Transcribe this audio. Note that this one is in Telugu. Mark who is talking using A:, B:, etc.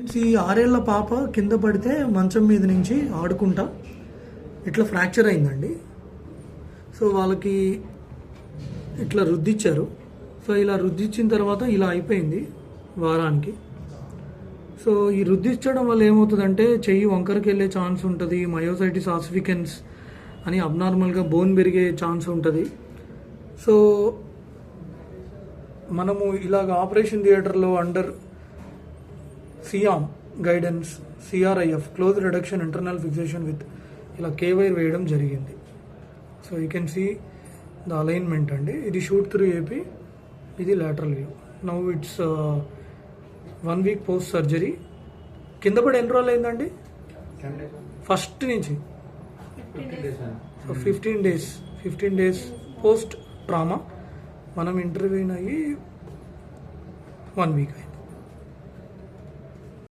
A: ఈ ఆరేళ్ళ పాప కింద పడితే మంచం మీద నుంచి ఆడుకుంటా. ఇట్లా ఫ్రాక్చర్ అయిందండి. సో వాళ్ళకి ఇట్లా రుద్దిచ్చారు. సో ఇలా రుద్దిచ్చిన తర్వాత ఇలా అయిపోయింది వారానికి. సో ఈ రుద్దిచ్చడం వల్ల ఏమవుతుందంటే చెయ్యి వంకరకి వెళ్ళే ఛాన్స్ ఉంటుంది మయోసైటిస్ ఆసిఫికెన్స్ అని అబ్నార్మల్గా బోన్ పెరిగే ఛాన్స్ ఉంటుంది. సో మనము ఇలాగ ఆపరేషన్ థియేటర్లో under C arm guidance CRIF close reduction internal fixation with ఇలా కేవైర్ వేయడం జరిగింది. So you can see the alignment అండి. ఇది షూట్ త్రూ ఏపీ ఇది lateral view now it's one week post surgery కింద పడి ఎన్ని రోజులు అయిందండి? ఫస్ట్ నుంచి? So fifteen days fifteen days post trauma మనం ఇంటర్వ్యూన్ అయ్యి వన్ వీక్ అయింది.